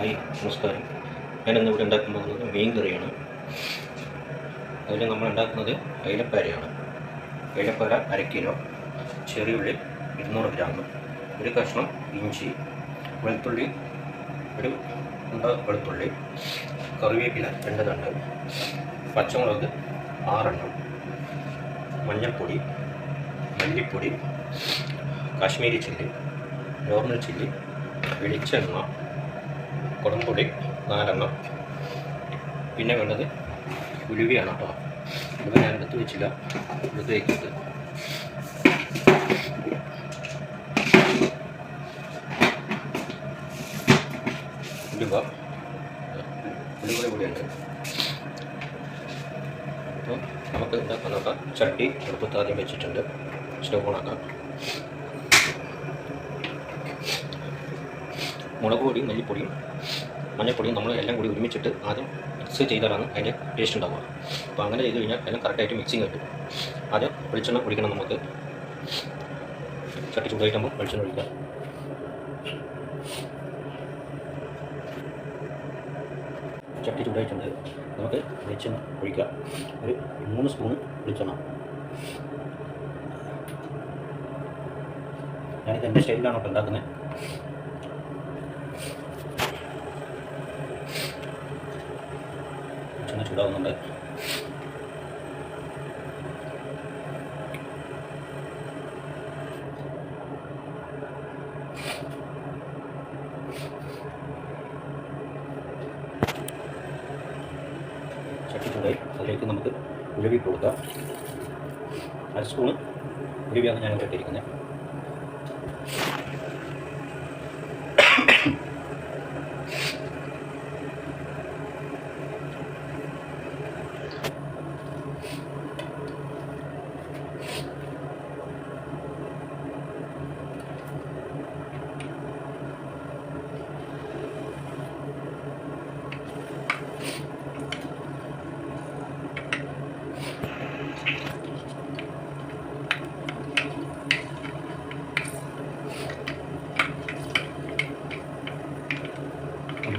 Hi നമസ്കാരം. ഞാനിന്ന് ഇവിടെ ഉണ്ടാക്കാൻ പോകുന്നത് മീൻ കറിയാണ്. അതിൽ നമ്മൾ ഉണ്ടാക്കുന്നത് അയിലപ്പാരയാണ്. അയിലപ്പാര അര കിലോ ചെറിയുള്ളി ഇരുന്നൂറ് ഗ്രാം ഒരു കഷ്ണം ഇഞ്ചി വെളുത്തുള്ളി ഒരു ഉണ്ട വെളുത്തുള്ളി കറിവേപ്പില രണ്ട് തണ്ട് പച്ചമുളക് ആറെണ്ണം മഞ്ഞൾപ്പൊടി മല്ലിപ്പൊടി കാശ്മീരി ചില്ലി നോർമൽ ചില്ലി വെളിച്ചെണ്ണ കുടംപൊടി നാലെണ്ണം. പിന്നെ വേണ്ടത് ഉലുവിയാണ് കേട്ടോ. ഉലുവ ഞാൻ എടുത്ത് വെച്ചില്ല. എടുത്ത് വയ്ക്കരുത് ഉലുവ. ഉലുവ കൂടിയുണ്ട് അപ്പോൾ നമുക്ക് നോക്കാം? ചട്ടി അടുപ്പത്ത് ആദ്യം വെച്ചിട്ടുണ്ട്. സ്റ്റവ് ഓണാക്കാം. മുളക് പൊടിയും മല്ലിപ്പൊടിയും മഞ്ഞൾപ്പൊടിയും നമ്മൾ എല്ലാം കൂടി ഒരുമിച്ചിട്ട് ആദ്യം മിക്സ് ചെയ്താലാണ് അതിന്റെ ടേസ്റ്റ് ഉണ്ടാവുക. അപ്പോൾ അങ്ങനെ ചെയ്ത് കഴിഞ്ഞാൽ എല്ലാം കറക്റ്റായിട്ട് മിക്സിങ് കിട്ടും ആദ്യം വെളിച്ചെണ്ണ ഒഴിക്കണം നമുക്ക്. ചട്ടി ചൂടായിട്ടാകുമ്പോൾ വെളിച്ചെണ്ണ ഒഴിക്കുക. ചട്ടി ചൂടായിട്ടുണ്ട്. നമുക്ക് വെളിച്ചെണ്ണ ഒഴിക്കുക. ഒരു മൂന്ന് സ്പൂൺ വെളിച്ചെണ്ണ. ഞാനിത് എന്റെ സ്റ്റൈലിലാണ് ഉണ്ടാക്കുന്നത് വെളിച്ചെണ്ണ ചൂടാവുന്നുണ്ട്. ചട്ടി അതിലേക്ക് നമുക്ക് ഉലുവി കൊടുക്കാം. അര ഉലുവിയാണ് ഞാൻ ഇവിടെ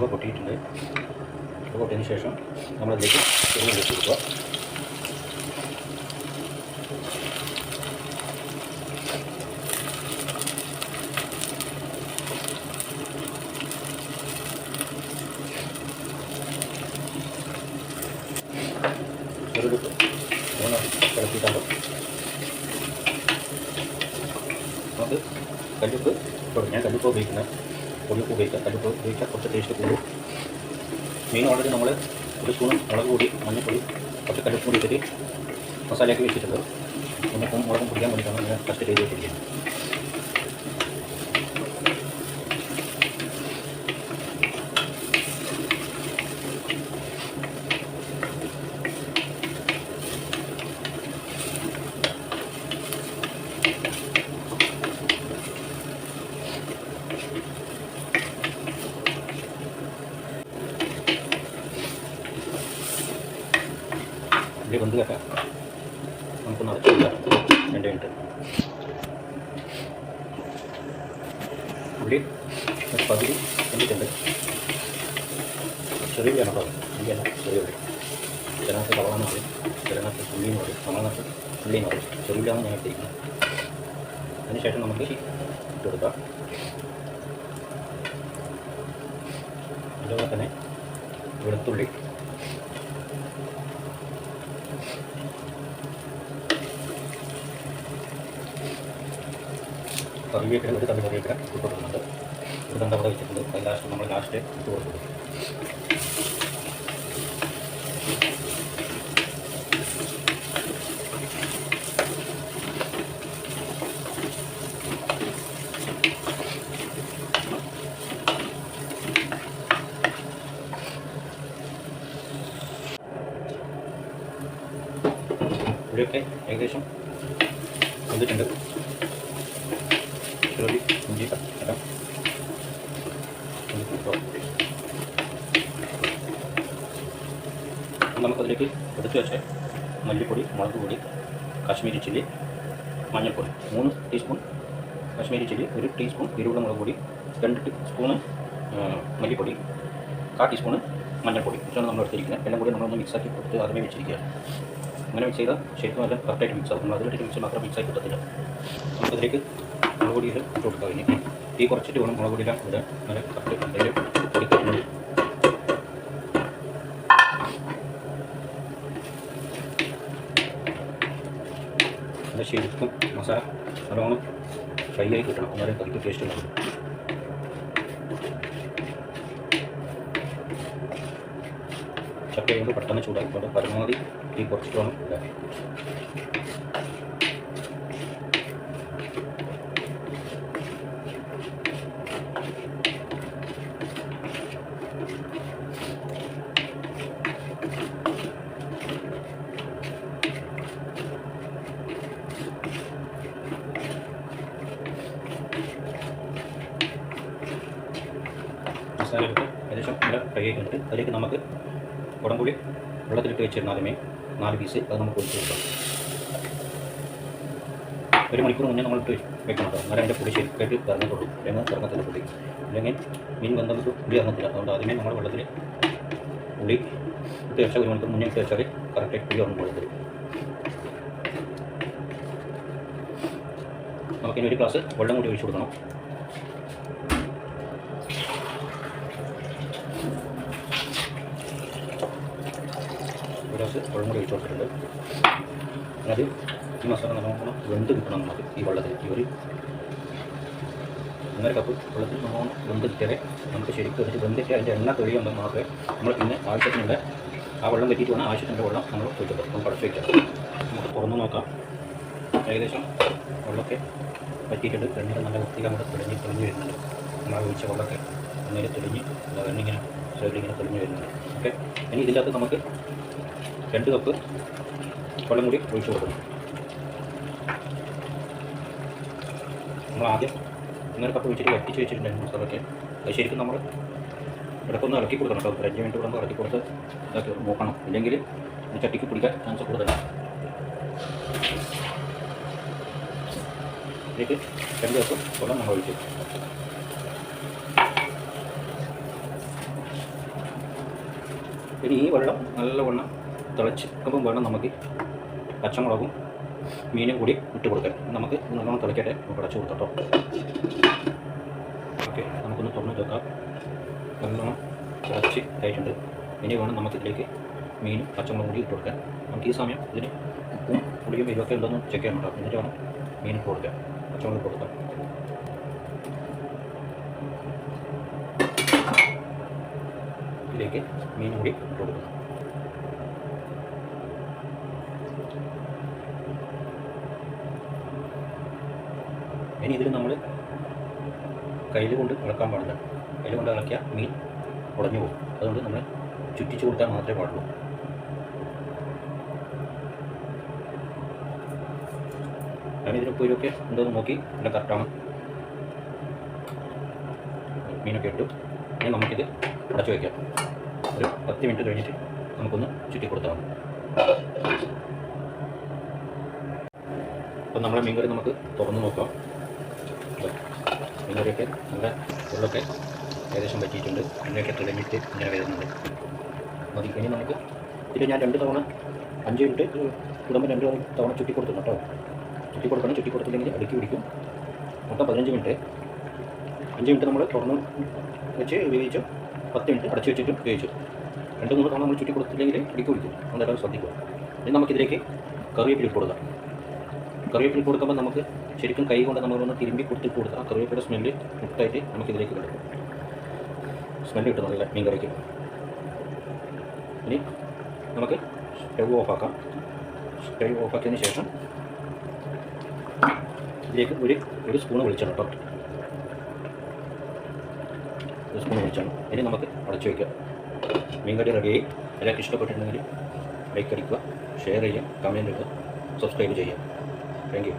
ഉലുവ പൊട്ടിയിട്ടുണ്ട്. ഉലുവ പൊട്ടിയതിന് ശേഷം നമ്മളതിലേക്ക് ചെറുപ്പം വെച്ച് കൊടുക്കുക. ചെറുത് മൂന്ന് കിടത്തിയിട്ടാകുമ്പോൾ നമുക്ക് കല്ലുപ്പ് ഞാൻ കല്ലുപ്പ് ഉപയോഗിക്കുന്നത് പൊടിയുപ്പ് ഉപയോഗിക്കുക കല്ലുപ്പ് ഉപയോഗിക്കാൻ കുറച്ച് ടേസ്റ്റ് കൂടും മീൻ ഓൾറെഡി നമ്മൾ ഒരു സ്പൂൺ മുളക് കൂടി മഞ്ഞൾപ്പൊടി കുറച്ച് കല്ലുപ്പ് കൂടി ഇട്ടിട്ട് മസാലയൊക്കെ വെച്ചിട്ടുണ്ട്. ഒന്നിപ്പം മുളകും പൊടിക്കാൻ വേണ്ടിയിട്ടാണ് ഞാൻ ഫസ്റ്റ് ചെയ്ത് വെച്ചിരിക്കുന്നത് നമുക്കൊന്ന് അടച്ചു വെക്കാം രണ്ട് മിനിറ്റ്. ഉള്ളി പകുതി വെന്തിട്ടുണ്ട് ചെറിയ ഉള്ളിയാണ് കേട്ടോ. ഉള്ളിയല്ല ചെറിയ ഉള്ളി ചിലനകത്ത് കളവെന്ന് പറയും ചിലനകത്ത് ഉള്ളി എന്ന് പറയും നമ്മളനകത്ത് ഉള്ളി എന്ന് പറയും ചെറിയ ഉള്ളിയാണ് ഞാൻ എടുത്തിരിക്കുന്നത് അതിനുശേഷം നമുക്ക് ഇട്ട് കൊടുക്കാം. അതുപോലെ തന്നെ വെളുത്തുള്ളി. കറിവേപ്പില ഒരു തണ്ട് കറിവേപ്പില ഇട്ട് കൊടുക്കുന്നുണ്ട്. ഒരു തണ്ട അവിടെ വെച്ചിട്ടുണ്ട്? അത് ലാസ്റ്റ് നമ്മൾ ലാസ്റ്റ് ഇട്ട് കൊടുക്കും ഇവിടെയൊക്കെ ഏകദേശം വന്നിട്ടുണ്ട്. ചെറിയ ഇഞ്ചി ഇടാം നമുക്കതിലേക്ക് എടുത്തു വെച്ച മല്ലിപ്പൊടി മുളക് പൊടി കാശ്മീരി ചില്ലി മഞ്ഞൾപ്പൊടി. മൂന്ന് ടീസ്പൂൺ കാശ്മീരി ചില്ലി ഒരു ടീസ്പൂൺ എരിവുള്ള മുളക് പൊടി രണ്ട് സ്പൂണ് മല്ലിപ്പൊടി കാ ടീസ്പൂണ് മഞ്ഞൾപ്പൊടി. ഇതാണ് നമ്മൾ എടുത്തിരിക്കുന്നത്. എല്ലാം കൂടി നമ്മളൊന്ന് മിക്സാക്കി കൊടുത്ത് ആദ്യമേ വെച്ചിരിക്കുക അങ്ങനെ മിക്സ് ചെയ്താൽ ശരിക്കും നല്ല കറക്റ്റായിട്ട് മിക്സ് ആവും. നമ്മൾ അതിലിട്ട് മിക്സ് മാത്രം മിക്സ് ആയി കിട്ടത്തില്ല. നമുക്കതിലേക്ക് മുളക് പൊടിയിൽ ഇട്ട് കൊടുക്കാം ഇനി. തീ കുറച്ചിട്ട് വേണം മുളക് പൊടിയെല്ലാം ഇടാൻ നല്ല കറക്റ്റ് ശരിക്കും മസാല നല്ലോണം ഫ്രൈ ആയി കിട്ടണം. എന്നാലേ കറിക്ക് ടേസ്റ്റ് ഉണ്ടാവും ചക്ക കൊണ്ട് പെട്ടെന്ന് ചൂടാക്കി കൊണ്ട് പരമാവധി തീ കുറച്ചിട്ട് വേണം ഇടാൻ മസാലയിട്ട് ഏകദേശം നല്ല ഫ്രൈ അതിലേക്ക് നമുക്ക് കുടംപുളി വെള്ളത്തിലിട്ട് വെച്ചിരുന്നാലുമേ നാല് പീസ് അത് നമുക്ക് ഒഴിച്ച് കൊടുക്കാം. ഒരു മണിക്കൂർ മുന്നേ നമ്മൾ ഇട്ട് വെക്കണം എന്നാലും അതിന്റെ പൊടി ശരിക്കായിട്ട് ഇറങ്ങത്തുള്ളൂ അല്ലെങ്കിൽ ഇറങ്ങത്തില്ല പൊടി. അല്ലെങ്കിൽ മീൻ ബന്ധങ്ങൾക്ക് പുളി ഇറങ്ങത്തില്ല അതുകൊണ്ട് ആദ്യമേ നമ്മൾ വെള്ളത്തിൽ പുളി ഇട്ട് വെച്ചാൽ ഒരു മണിക്കൂർ മുന്നേ ഇട്ട് വെച്ചാൽ കറക്റ്റായിട്ട് പുളി ഇറങ്ങും വെള്ളത്തിൽ നമുക്കിനി ഒരു ഗ്ലാസ് വെള്ളം കൂടി ഒഴിച്ച് കൊടുക്കണം. ഒരു കുഴമ്പ് ഒഴിച്ച് കൊടുത്തിട്ടുണ്ട് അത് ഈ മസാല നല്ലോണം വെന്ത് കിട്ടണം നമുക്ക് ഈ വെള്ളത്തിൽ ഈ ഒരു ഒന്നര കപ്പ് വെള്ളത്തിൽ നല്ലോണം വെന്ത് കിട്ടിയാലേ നമുക്ക് ശരിക്കും അതിൽ വെന്തിട്ട് അതിന്റെ എണ്ണ തൊഴിയുമ്പോൾ മാത്രമേ നമ്മൾ പിന്നെ ആവശ്യത്തിനുള്ള ആ വെള്ളം കെട്ടിയിട്ട് വേണം ആവശ്യത്തിന്റെ വെള്ളം നമ്മൾ ഒഴിച്ചത് നമുക്ക് അടച്ചു വയ്ക്കാം നമുക്ക് തുറന്ന് നോക്കാം. ഏകദേശം വെള്ളമൊക്കെ പറ്റിയിട്ടുണ്ട് എണ്ണയിൽ നല്ല വൃത്തിയിൽ നമ്മുടെ തെളിഞ്ഞ് തെളിഞ്ഞ് വരുന്നുണ്ട്. നമ്മൾ ഒഴിച്ച വെള്ളമൊക്കെ എണ്ണയിൽ തെളിഞ്ഞ് എണ്ണിങ്ങനെ സൈഡിൽ ഇങ്ങനെ തെളിഞ്ഞ് വരുന്നുണ്ട്. ഓക്കെ? ഇനി ഇതിന്റെ അകത്ത് നമുക്ക് രണ്ട് കപ്പ് വെള്ളം കൂടി ഒഴിച്ചു കൊടുക്കണം. നമ്മൾ ആദ്യം ഒന്നര കപ്പ് വെച്ചിട്ട് വറ്റിച്ച് വെച്ചിട്ടുണ്ടായിരുന്നു മസാലയൊക്കെ അത് ശരിക്കും നമ്മൾ ഇടയ്ക്കൊന്ന് ഇളക്കി കൊടുക്കണം കേട്ടോ. അഞ്ച് മിനിറ്റ് കൂടെ ഒന്ന് ഇളക്കി കൊടുത്ത് ഇതാക്കി നോക്കണം. ഇല്ലെങ്കിൽ ചട്ടിക്ക് പിടിക്കാൻ ചാൻസ് കൂടുതലാണ് ഇതിലേക്ക് രണ്ട് കപ്പ് വെള്ളം നമ്മൾ ഒഴിച്ചു. ഇനി ഈ വെള്ളം നല്ലവണ്ണം തിളച്ചിക്കുമ്പം വേണം നമുക്ക് പച്ചമുളകും മീനും കൂടി ഇട്ട് കൊടുക്കാൻ. നമുക്ക് നല്ലോണം തിളക്കട്ടെ നമുക്ക് അടച്ചു കൊടുത്തോ ഓക്കെ നമുക്കൊന്ന് തുറന്ന് വെക്കാം നല്ലോണം തിളച്ച് ആയിട്ടുണ്ട് ഇനി വേണം നമുക്ക് ഇതിലേക്ക് മീനും പച്ചമുളകും കൂടി ഇട്ട് കൊടുക്കാൻ. നമുക്ക് ഈ സമയം ഇതിന് ഉപ്പും പുളിയും ഇതൊക്കെ ഉണ്ടെന്ന് ചെക്ക് ചെയ്യാൻ കേട്ടോ. എന്നിട്ട് വേണം മീൻ ഇട്ട് കൊടുക്കാൻ. പച്ചമുളക് കൊടുക്കാം. ഇതിലേക്ക് മീൻ കൂടി ഇട്ട് കൊടുക്കണം ഇനി ഇതിൽ നമ്മൾ കയ്യിൽ കൊണ്ട് ഇളക്കാൻ പാടില്ല. കയ്യിൽ കൊണ്ട് ഇളക്കിയാൽ മീൻ ഉടഞ്ഞു പോകും. അതുകൊണ്ട് നമ്മൾ ചുറ്റിച്ചു കൊടുത്താൽ മാത്രമേ പാടുള്ളൂ. ഞാൻ ഇതിന് ഉപ്പൊക്കെ ഉണ്ടോയെന്ന് നോക്കി. നല്ല കറക്റ്റാണ് മീനൊക്കെ ഇട്ടു. ഇനി നമുക്കിത് അടച്ചു വയ്ക്കാം ഒരു പത്ത് മിനിറ്റ് കഴിഞ്ഞിട്ട് നമുക്കൊന്ന് ചുറ്റി കൊടുത്താൽ മതി. അപ്പം നമ്മളെ മീൻകറി നമുക്ക് തുറന്ന് നോക്കാം. മീൻകറിയൊക്കെ നല്ല ഉള്ളൊക്കെ ഏകദേശം പറ്റിയിട്ടുണ്ട്. എണ്ണയൊക്കെ തെളിഞ്ഞിട്ട് ഇങ്ങനെ വരുന്നുണ്ട്. അപ്പോൾ ഇനി നമുക്ക് ഇതിൽ ഞാൻ രണ്ട് തവണ അഞ്ച് മിനിറ്റ് കുടുംബം രണ്ട് തവണ ചുറ്റി കൊടുക്കുന്നു കേട്ടോ. ചുറ്റി കൊടുക്കണം ചുറ്റി കൊടുത്തില്ലെങ്കിൽ അടുക്കി പിടിക്കും. മൊത്തം പതിനഞ്ച് മിനിറ്റ്. അഞ്ച് മിനിറ്റ് നമ്മൾ തുറന്ന് വെച്ച് ഉപയോഗിച്ചു. പത്ത് മിനിറ്റ് അടച്ചു വെച്ചിട്ട് ഉപയോഗിച്ചു. രണ്ട് മൂന്ന് തവണ നമ്മൾ ചുറ്റി കൊടുത്തില്ലെങ്കിൽ അടുക്കി പിടിക്കും. അതെല്ലാം ശ്രദ്ധിക്കുക. ഇനി നമുക്കിതിലേക്ക് കറിവേപ്പില കൊടുക്കാം. കറിവേപ്പില കൊടുക്കുമ്പോൾ നമുക്ക് ശരിക്കും കൈ കൊണ്ട് നമ്മളൊന്ന് തിരുമ്പി കൊടുത്തിട്ട് കൊടുത്ത് ആ കറിവേപ്പില സ്മെല്ല് മുട്ടായിട്ട് നമുക്കിതിലേക്ക് കിടക്കും. സ്മെല്ല് കിട്ടും നല്ല മീൻ കറിക്ക്. ഇനി നമുക്ക് സ്റ്റവ് ഓഫാക്കാം സ്റ്റവ് ഓഫാക്കിയതിന് ശേഷം ഇതിലേക്ക് ഒരു ഒരു സ്പൂൺ വെളിച്ചെണ്ണ കേട്ടോ ഒരു സ്പൂൺ വെളിച്ചെണ്ണ. ഇനി നമുക്ക് അടച്ചു വയ്ക്കാം മീൻ കറി റെഡിയായി എല്ലാവർക്കും ഇഷ്ടപ്പെട്ടിട്ടുണ്ടെങ്കിൽ ലൈക്ക് അടിക്കുക ഷെയർ ചെയ്യുക കമന്റ് ഇടുക സബ്സ്ക്രൈബ് ചെയ്യുക. Thank you